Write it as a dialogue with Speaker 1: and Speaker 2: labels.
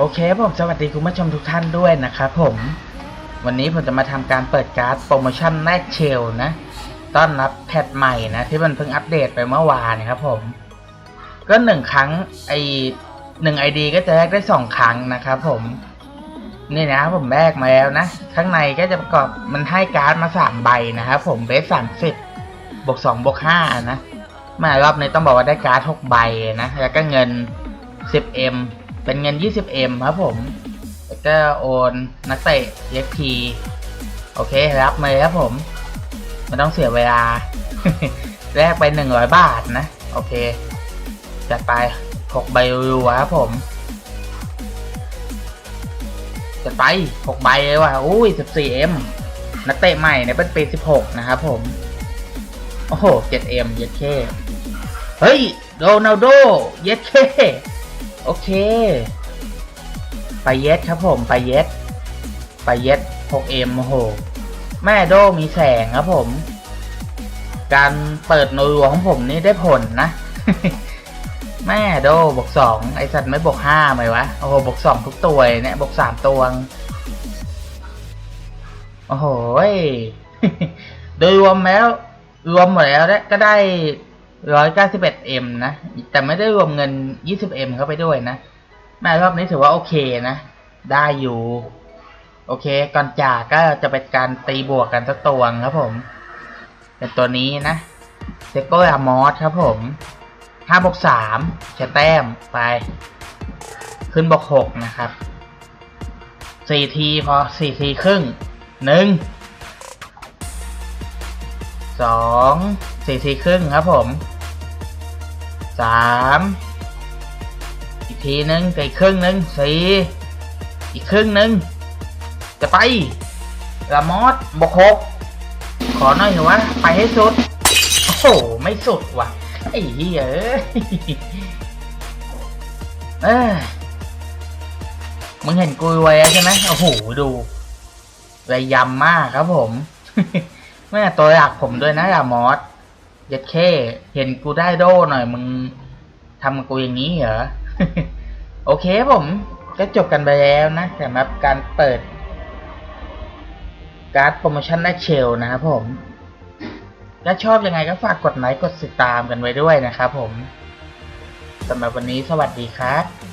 Speaker 1: โอเคผมสวัสดีคุณผู้ชมทุกท่านด้วยนะครับผม วันนี้ผมจะมาทำการเปิดการ์ดโปรโมชั่นแรกเชลนะ ต้อนรับแพทใหม่นะ ที่มันเพิ่งอัปเดตไปเมื่อวานนะครับผม ก็หนึ่งครั้งไอหนึ่งไอดีก็จะแลกได้สองครั้งนะครับผม นี่นะครับผมแลกมาแล้วนะ ข้างในก็จะประกอบมันให้การ์ดมาสามใบนะครับผมเบสสามสิบบวกสองบวกห้านะมารอบนี้ต้องบอกว่าได้การ์ดหกใบนะ แล้วก็เงิน 10M เอ็ม ป็นเงิน 20M ครับผม แล้วก็โอนนักเตะ EXP โอเครับมาเลยครับผมไม่ต้องเสียเวลา แลกไป 100 บาทนะ โอเค จัดไป 6 ใบรัวครับผมจัดไป 6 ใบเลยว่ะอุ้ย 14M นักเตะใหม่ในเป็นปี 16 นะครับผม โอ้โห 7M เย็ดเคเฮ้ยโรนัลโด เย็ดเค โอเค ไปเย็ดครับผมไปเย็ด ไปเย็ด 6M โอ้โห แม่โดมีแสงครับผม การเปิดโนรัวของผมนี่ได้ผลนะ แม่โดบวกสองไอสัตว์ไม่บวกห้าไหมวะ โอ้โหบวกสองทุกตัวเนี่ยบวกสามตัวโอ้โหโดยรวมแล้ว รวมหมดแล้วเนี่ยก็ได้ ร้อยเก้าสิบเอ็ดเอ็มนะ แต่ไม่ได้รวมเงินยี่สิบเอ็มเข้าไปด้วยนะแม่รอบนี้ถือว่าโอเคนะ ได้อยู่ โอเค ก่อนจากก็จะเป็นการตีบวกกันสักตัวครับผม เป็นตัวนี้นะเซโกอามอสครับผมห้าบวกสามใช้แต้มไป ขึ้นบวกหกนะครับสี่ทีพอสี่ทีครึ่งหนึ่งสอง สี่ทีครึ่งครับผมสามอีกทีนึงอีกครึ่งนึงสี่อีกครึ่งนึง จะไปลามอสบกหกขอหน่อยเถอะวะไปให้สุด โอ้โห ไม่สุดว่ะ ไอ้เหี้ยเอ้ยเอ้ยมึงเห็นกูไว้ใช่ไหมโอ้โห ดูระยำมากครับผม แม่ตัวอยากผมด้วยนะลามอส ยัดเข้เห็นกูได้โดหน่อยมึงทำกูอย่างนี้เหรอ โอเคผมก็จบกันไปแล้วนะสำหรับการเปิด การ์ดโปรโมชั่นแรกเชลนะครับผม ถ้าชอบยังไงก็ฝากกดไลค์กดติดตามกันไว้ด้วยนะครับผมสำหรับวันนี้สวัสดีครับ